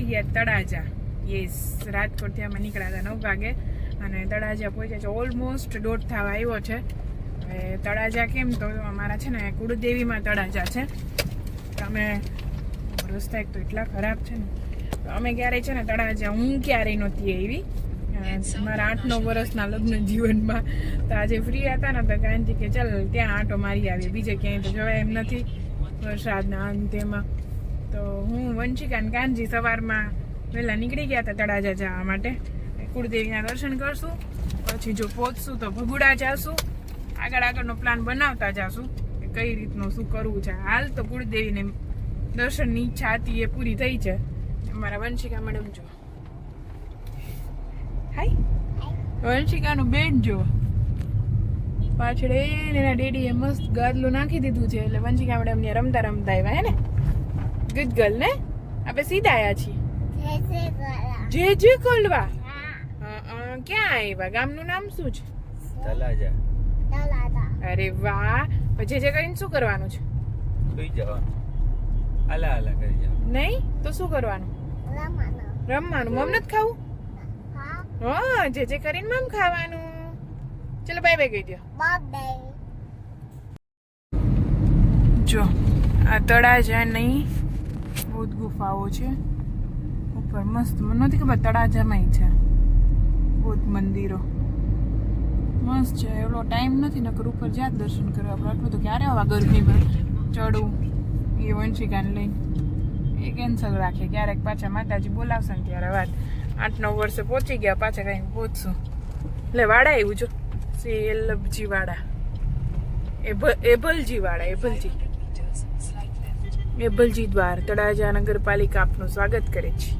પહોંચી ગયા તળાજા. યસ રાજકોટથી અમે નીકળ્યા હતા નવ વાગે અને તળાજા પહોંચ્યા છે. ઓલમોસ્ટ દોઢ થવા આવ્યો છે. હવે તળાજા કેમ? તો અમારા છે ને કુળદેવીમાં તળાજા છે. અમે રસ્તા એક તો એટલા ખરાબ છે ને. અમે ક્યારેય છે ને તળાજા હું ક્યારેય નહોતી આવી. મારા આઠ નવ વર્ષના લગ્ન જીવનમાં તો આજે ફ્રી હતા ને, તો કાંતિ કે, ચાલ, ત્યાં આંટો મારી આવીએ બીજે ક્યાંય તો જવાય એમ નથી. વરસાદના અંતેમાં તો હું વંશિકા કાનજી સવારમાં વહેલા નીકળી ગયા હતા તળાજા જવા માટે. કુળદેવીના દર્શન કરશું, પછી જો પહોંચશું તો ભગુડા જાશું. આગળ આગળનો પ્લાન બનાવતા જાશું કઈ રીતનું શું કરવું છે. હાલ તો કુળદેવીને દર્શનની ઈચ્છા હતી, એ પૂરી થઈ છે. અમારા વંશિકા મેડમ જો. હાય. વંશિકાનું બેડ જો. પાછળ એના ડેડીએ મસ્ત ગાદલું નાખી દીધું છે. એટલે વંશિકા મેડમ ને રમતા રમતા આવ્યા, હે ને? ગુડ ગર્લ ને આપણે સીધા આવ્યા છીએ. જે જે કોલવા. અ, અ, ક્યાં આવ્યા ગામનું નામ શું છે? તલાજા. અરે વાહ. પછી જે કરીને શું કરવાનું છે? સુઈ જવાનું. આલા આલા કરી જવાનું. નહીં? તો શું કરવાનું? રમવાનું. મમ નથી ખાવું? હા. જે જે કરીને મમ ખાવાનું. ચલો બાય બાય કહી દો જો આ તળાજા નહીં. બહુ ગુફાઓ છે. ઉપર મસ્ત મને નથી ખબર તળાજામાં છે. બૌદ્ધ મંદિરો. મસ્ત છે. એવડો ટાઈમ નથી, નકર ઉપર જ્યાં દર્શન કરવા આપણે આટલું તો ક્યારે આવા ગરમીમાં ચડવું એ વંશિકાને લઈને. એ કેન્સલ રાખે. ક્યારેક પાછા માતાજી બોલાવશે ને ત્યારે વાત. આઠ નવ વર્ષે પહોંચી ગયા, પાછા કાંઈ પહોંચશું એટલે વાડા એવું જો. સેલભજી વાડા એભ- એભલજી વાડા એભલજી. એભલજી દ્વાર તળાજા નગરપાલિકા આપનું સ્વાગત કરે છે.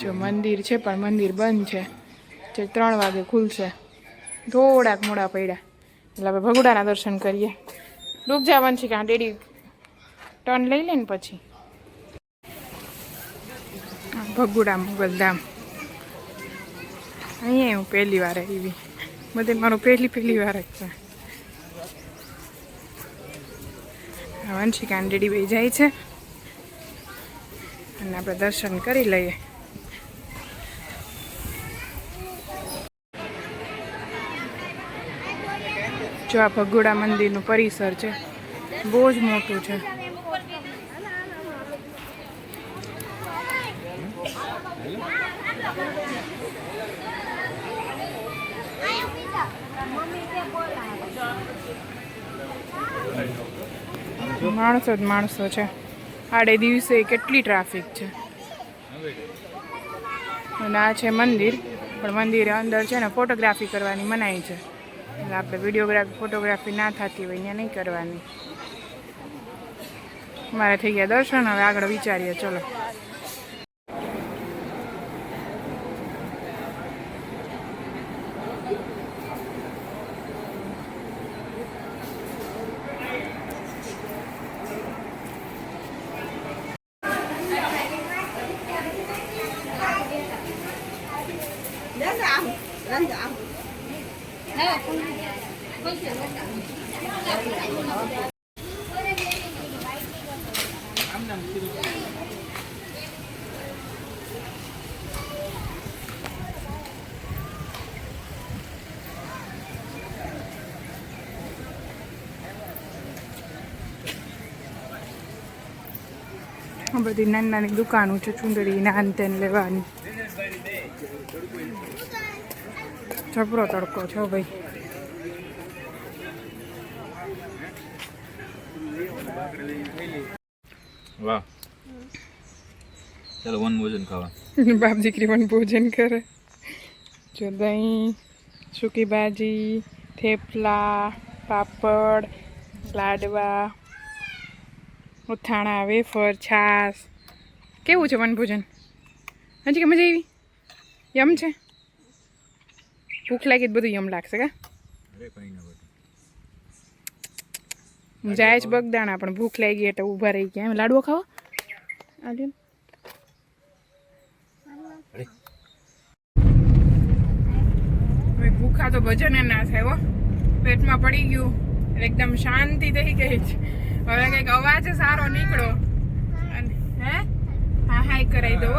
જો મંદિર છે, પણ મંદિર બંધ છે. જે ત્રણ વાગે ખુલશે. થોડાક મોડા પડ્યા. એટલે હવે ભગુડાના દર્શન કરીએ. ડૂબ જવાનું છે કાં ડેડી ટર્ન લઈ લે ને પછી? ભગુડા મુગલધામ અહીંયા હું પહેલી વાર આવી. બધે મારું પહેલી પહેલી વાર છે. વંશિકા બે જાય છે. અને આપણે દર્શન કરી લઈએ. જો આ ભગોડા મંદિરનું પરિસર છે, બહુ જ મોટું છે. માણસો જ માણસો છે. આડે દિવસે કેટલી ટ્રાફિક છે. અને આ છે મંદિર, પણ મંદિર અંદર છે ને ફોટોગ્રાફી કરવાની મનાઈ છે. એટલે આપણે વિડીયોગ્રાફી, ફોટોગ્રાફી ના થતી હોય અહીંયા નહીં કરવાની. મારે થઈ ગયા દર્શન, હવે આગળ વિચારીએ, ચલો આ બધી નાની નાની દુકાનો છે ચૂંદડી નાન તેન લેવાની. જબરો તડકો છો ભાઈ. વાહ. ચાલો વન ભોજન ખાવા. બાપ દીકરી પણ ભોજન કરે. જો દહીં સૂકી ભાજી થેપલા પાપડ લાડવા ઉથાણા વેફર છાશ. કેવું છે વનભોજન હજી કે મજા આવી? એમ છે? ભૂખ લાગી તો બધું યમ લાગશે કા? હું જાય જ બગદાણા પણ ભૂખ લાગી એટલે ઊભા રહી ગયા. એમ લાડવો ખાવો. અરે. ભૂખા તો ભજન ના થાય હો. પેટમાં પડી ગયું. એકદમ શાંતિ થઈ ગઈ છે. હવે કંઈક અવાજ સારો નીકળો. અને હે? હા હાય કરાવી દો.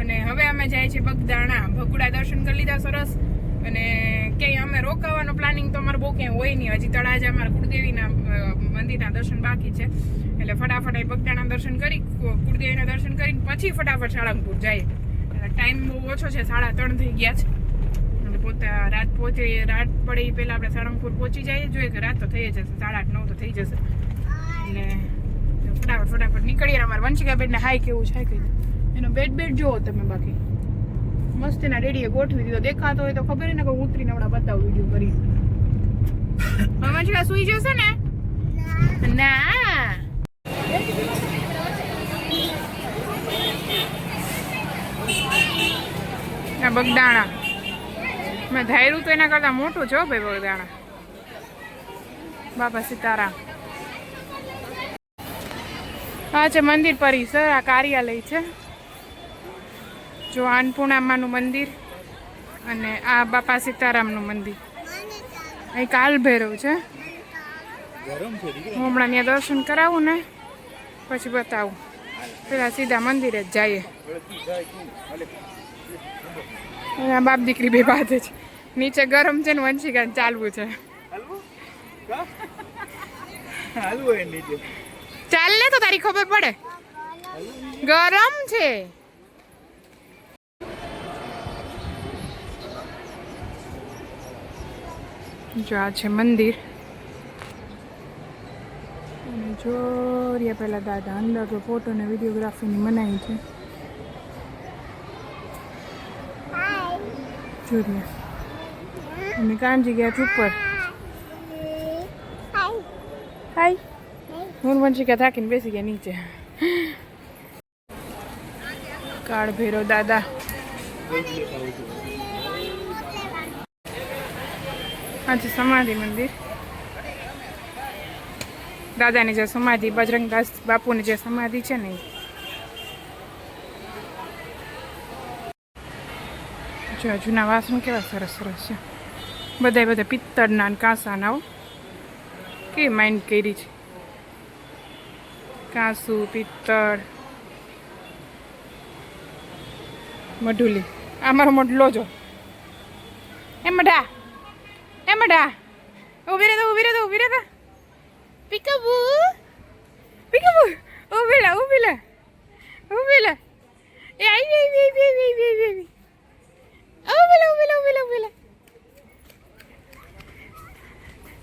અને હવે અમે જાય છે બગદાણા. ભગુડા દર્શન કરી લીધા સરસ. અને ક્યાંય અમે રોકાવાનો પ્લાનિંગ તો અમારે બહુ ક્યાંય હોય નહીં. હજી તળાજા અમારા કુળદેવીના મંદિરના દર્શન બાકી છે. એટલે ફટાફટ એ બગદાણા દર્શન કરી કુળદેવીના દર્શન કરીને પછી ફટાફટ સાળંગપુર જાય એટલે ટાઈમ બહુ ઓછો છે, સાડા ત્રણ થઈ ગયા છે. એટલે પોતા, રાત પહોંચે રાત પડે એ પહેલાં આપણે સાળંગપુર પહોંચી જઈએ. જોઈએ કે રાત તો થઈ જશે સાડા આઠ, નવ તો થઈ જશે. એટલે ફટાફટ ફટાફટ નીકળીએ. અમારે વંશિકા બેનને હાય કેવું છે, હાય એનો બેડ બેડ જોવો તમે બાકી. મસ્ત એના ડેડીએ ગોઠવી દીધો. દેખાતો હોય તો ખબર ને કે હું ઉતરીને હમણાં બતાવું વીડિયો કરી. વંશિકા સુઈ જશે ને? ના. આ બગદાણા. મેં ધાર્યું તો એના કરતા મોટું છો ભાઈ બગદાણા. બાપા સીતારામ. હા છે મંદિર પરિસર, આ કાર્યાલય છે. જો અન્નપૂર્ણામાનું મંદિર અને આ બાપા સીતારામનું મંદિર. અહીં કાલ ભૈરવ છે. હું હમણાં ત્યાં દર્શન કરાવું ને પછી બતાવું. પેલા સીધા મંદિરે જ જઈએ. અને બાપ દીકરી બે બાદ છે. નીચે ગરમ છે ને વંશિકા ચાલવું છે. ચાલ ને તો તારી ખબર પડે. ગરમ છે. જો આ છે મંદિર. અને જો રહ્યા પેલા દાદા અંદર તો ફોટો ને વિડીયોગ્રાફીની મનાઈ છે. જો રહ્યા. અને કાનજી ગયા છે ઉપર. હાય. હું થાકીને બેસી ગયા નીચે. કાળ ભેરો દાદા. આ સમાધિ મંદિર. દાદાની જે સમાધિ, બજરંગદાસ બાપુની જે સમાધિ છે ને જો જૂના વાસણ કેવા સરસ સરસ છે. બધા બધા પિત્તળના કાંસાના કે માઇન્ડ કરી છે. કાંસુ, પિત્તળ, મઢુલી. આ મારો મોઢલો જો. એ મઢા. એ મઢા ઊભી રહે તો ઊભી રહે તો ઊભી રહે તો પીકબુ પીકબુ ઊભી લે ઊભી લે ઊભી લે એ આવી આવી આવી આવી આવી આવી લે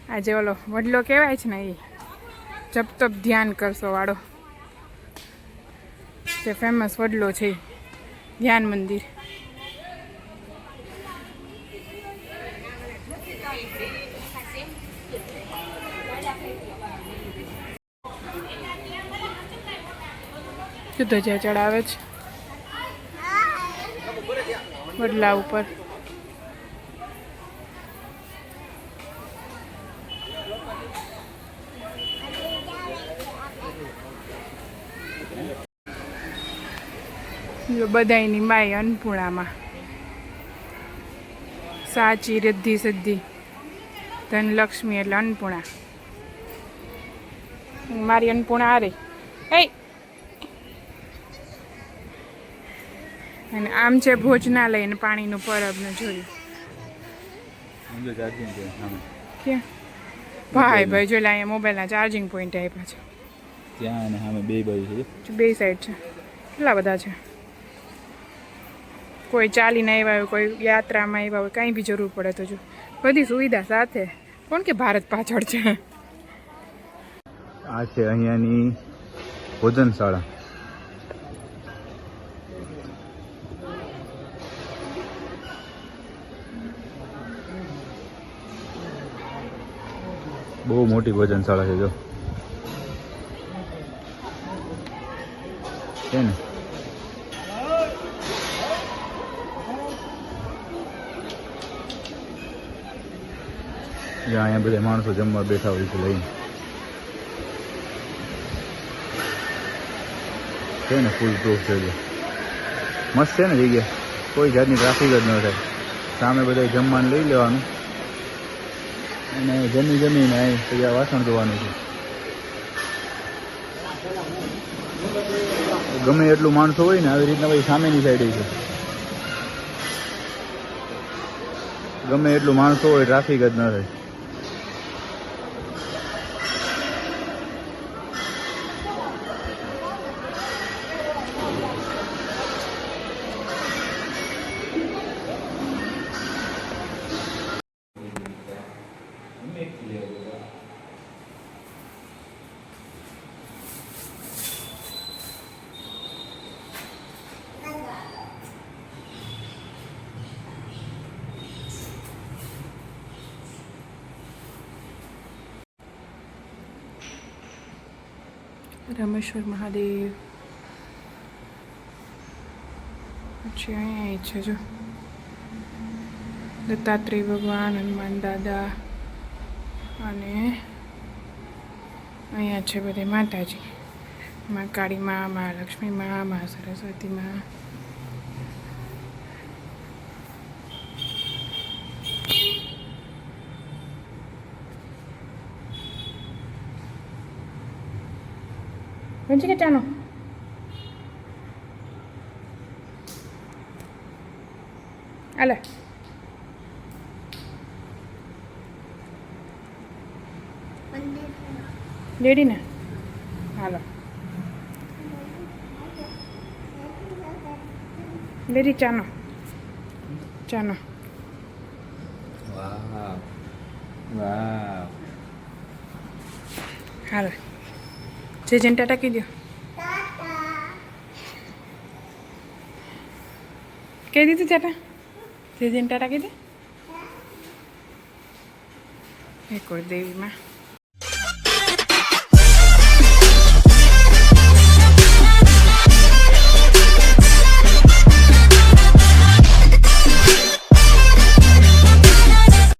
આજે ઓલો વડલો કહેવાય છે ને એ. જપ તપ ધ્યાન કરશો વાળો. જે ફેમસ વડલો છે ધ્યાન મંદિર. જુદો ધજા ચડાવે છે. વડલા ઉપર. જો બધાયની માય અન્નપૂર્ણામાં. સાચી રિદ્ધિ સિદ્ધિ. ધનલક્ષ્મી એટલે અન્નપૂર્ણા. મારી અન્નપૂર્ણા આ રહી અને આમ છે ભોજનાલય અને પાણીનું પરબનું જોયું. સમજો ચાર્જિંગ ક્યાં? ભાઈ ભાઈ જો અહીંયા મોબાઈલના ચાર્જિંગ પોઈન્ટ આપ્યા છે. ત્યાં અને સામે બે બાજુ છે. બે સાઈડ છે. કેટલા બધા છે? કોઈ ચાલીને આવ્યા હોય કોઈ યાત્રામાં આવ્યા હોય કાંઈ બી જરૂર પડે તો જો. બધી સુવિધા સાથે. કોણ કે ભારત પાછળ છે? આ છે અહીંયાની ભોજનશાળા. બહુ મોટી ભોજનશાળા છે, જો. છે ને? અહીંયા બધા માણસો જમવા બેઠા હોય છે લઈને. છે ને ફૂલ પ્રૂફ છે મસ્ત છે ને જગ્યા. કોઈ જાતની ટ્રાફિક જ ન થાય. સામે બધા જમવાનું લઈ લેવાનું. અને જમી જમીને અહીં પછી વાસણ ધોવાનું છે. ગમે એટલું માણસો હોય ને, આવી રીતના પછી સામેની સાઈડે છે. ગમે એટલું માણસો હોય ટ્રાફિક જ ન રહે. રામેશ્વર મહાદેવ. પછી અહીંયા છે જો. દત્તાત્રેય ભગવાન હનુમાન દાદા અને અહીંયા છે બધે માતાજી. મા કાળી મા મા લક્ષ્મી મા મા સરસ્વતી મા. વંચી કે ચાનો અલે લેડી ને હાલો લેડી ચાનો ચાનો વાવ વાવ હાલો જે જેને ટાટા કહી દો કહી દીધું ટાટા જે જેને